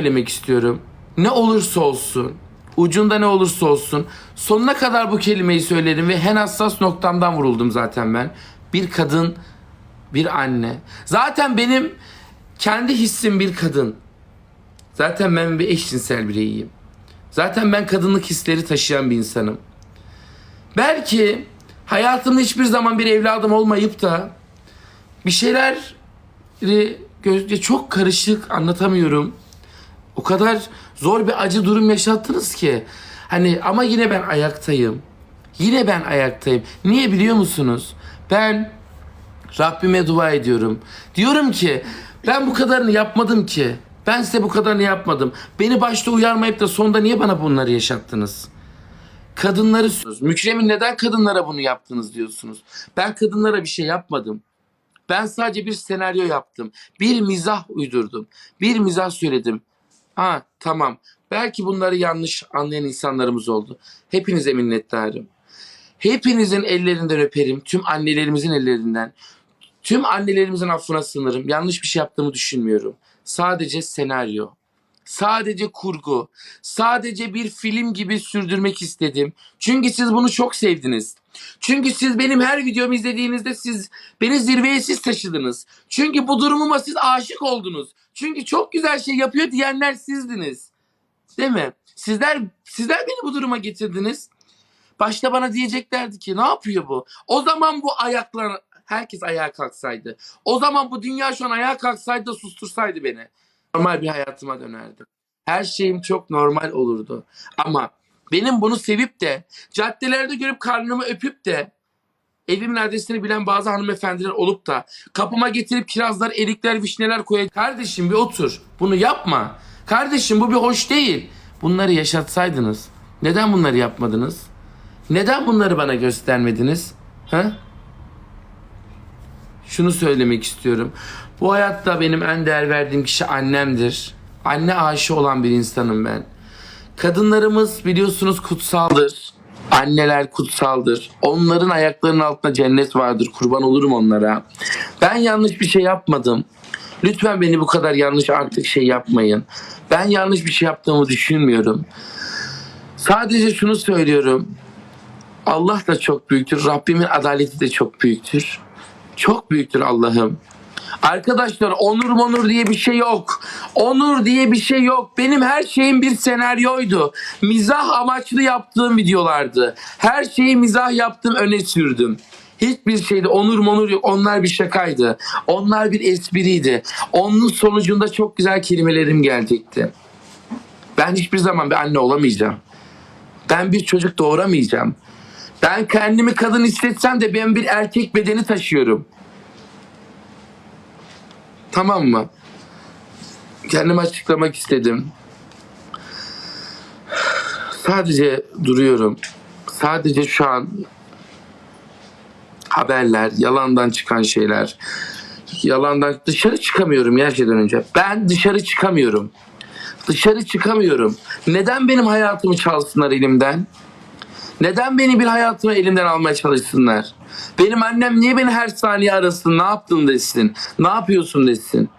söylemek istiyorum. Ne olursa olsun, ucunda ne olursa olsun sonuna kadar bu kelimeyi söyledim ve en hassas noktamdan vuruldum zaten ben. Bir kadın, bir anne. Zaten benim kendi hissim bir kadın. Zaten ben bir eşcinsel bireyiyim. Zaten ben kadınlık hisleri taşıyan bir insanım. Belki hayatımda hiçbir zaman bir evladım olmayıp da bir şeyler çok karışık anlatamıyorum. O kadar zor bir acı durum yaşattınız ki. Hani ama yine ben ayaktayım. Yine ben ayaktayım. Niye biliyor musunuz? Ben Rabbime dua ediyorum. Diyorum ki ben bu kadarını yapmadım ki. Ben size bu kadarını yapmadım. Beni başta uyarmayıp da sonunda niye bana bunları yaşattınız? Kadınları Mükremin neden kadınlara bunu yaptınız diyorsunuz. Ben kadınlara bir şey yapmadım. Ben sadece bir senaryo yaptım. Bir mizah uydurdum. Bir mizah söyledim. Ha tamam. Belki bunları yanlış anlayan insanlarımız oldu. Hepinize minnettarım. Hepinizin ellerinden öperim. Tüm annelerimizin ellerinden. Tüm annelerimizin affına sığınırım. Yanlış bir şey yaptığımı düşünmüyorum. Sadece senaryo. Sadece kurgu. Sadece bir film gibi sürdürmek istedim. Çünkü siz bunu çok sevdiniz. Çünkü siz benim her videomu izlediğinizde siz beni zirveye siz taşıdınız. Çünkü bu durumuma siz aşık oldunuz. Çünkü çok güzel şey yapıyor diyenler sizdiniz. Değil mi? Sizler sizler beni bu duruma getirdiniz. Başta bana diyeceklerdi ki ne yapıyor bu? O zaman bu ayaklar herkes ayağa kalksaydı. O zaman bu dünya şu an ayağa kalksaydı da sustursaydı beni. Normal bir hayatıma dönerdim. Her şeyim çok normal olurdu. Ama benim bunu sevip de caddelerde görüp karnımı öpüp de evimin adresini bilen bazı hanımefendiler olup da kapıma getirip kirazlar, erikler, vişneler koyacak. Kardeşim bir otur. Bunu yapma. Kardeşim bu bir hoş değil. Bunları yaşatsaydınız. Neden bunları yapmadınız? Neden bunları bana göstermediniz? Ha? Şunu söylemek istiyorum. Bu hayatta benim en değer verdiğim kişi annemdir. Anne aşığı olan bir insanım ben. Kadınlarımız biliyorsunuz kutsaldır. Anneler kutsaldır. Onların ayaklarının altında cennet vardır. Kurban olurum onlara. Ben yanlış bir şey yapmadım. Lütfen beni bu kadar yanlış artık şey yapmayın. Ben yanlış bir şey yaptığımı düşünmüyorum. Sadece şunu söylüyorum. Allah da çok büyüktür. Rabbimin adaleti de çok büyüktür. Çok büyüktür Allah'ım. Arkadaşlar onur monur diye bir şey yok. Onur diye bir şey yok. Benim her şeyim bir senaryoydu. Mizah amaçlı yaptığım videolardı. Her şeyi mizah yaptım öne sürdüm. Hiçbir şeyde onur monur yok. Onlar bir şakaydı. Onlar bir espriydi. Onun sonucunda çok güzel kelimelerim gelecekti. Ben hiçbir zaman bir anne olamayacağım. Ben bir çocuk doğuramayacağım. Ben kendimi kadın hissetsem de ben bir erkek bedeni taşıyorum. Tamam mı? Kendimi açıklamak istedim. Sadece duruyorum. Sadece şu an haberler, yalandan çıkan şeyler, yalandan dışarı çıkamıyorum her şeyden önce. Ben dışarı çıkamıyorum. Dışarı çıkamıyorum. Neden benim hayatımı çalsınlar elimden? Neden beni bir hayatımı elimden almaya çalışsınlar? Benim annem niye beni her saniye arasın, ne yaptın desin, ne yapıyorsun desin.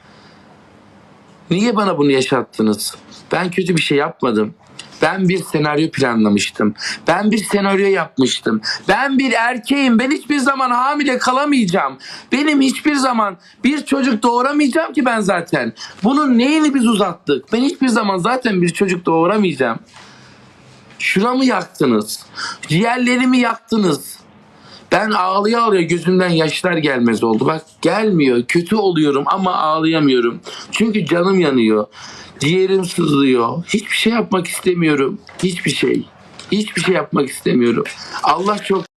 Niye bana bunu yaşattınız? Ben kötü bir şey yapmadım. Ben bir senaryo planlamıştım. Ben bir senaryo yapmıştım. Ben bir erkeğim. Ben hiçbir zaman hamile kalamayacağım. Benim hiçbir zaman bir çocuk doğuramayacağım ki ben zaten. Bunun neyini biz uzattık? Ben hiçbir zaman zaten bir çocuk doğuramayacağım. Şuramı yaktınız. Ciğerlerimi yaktınız. Ben ağlaya ağlaya gözümden yaşlar gelmez oldu. Bak gelmiyor. Kötü oluyorum ama ağlayamıyorum. Çünkü canım yanıyor. Ciğerim sızlıyor. Hiçbir şey yapmak istemiyorum. Hiçbir şey. Hiçbir şey yapmak istemiyorum. Allah çok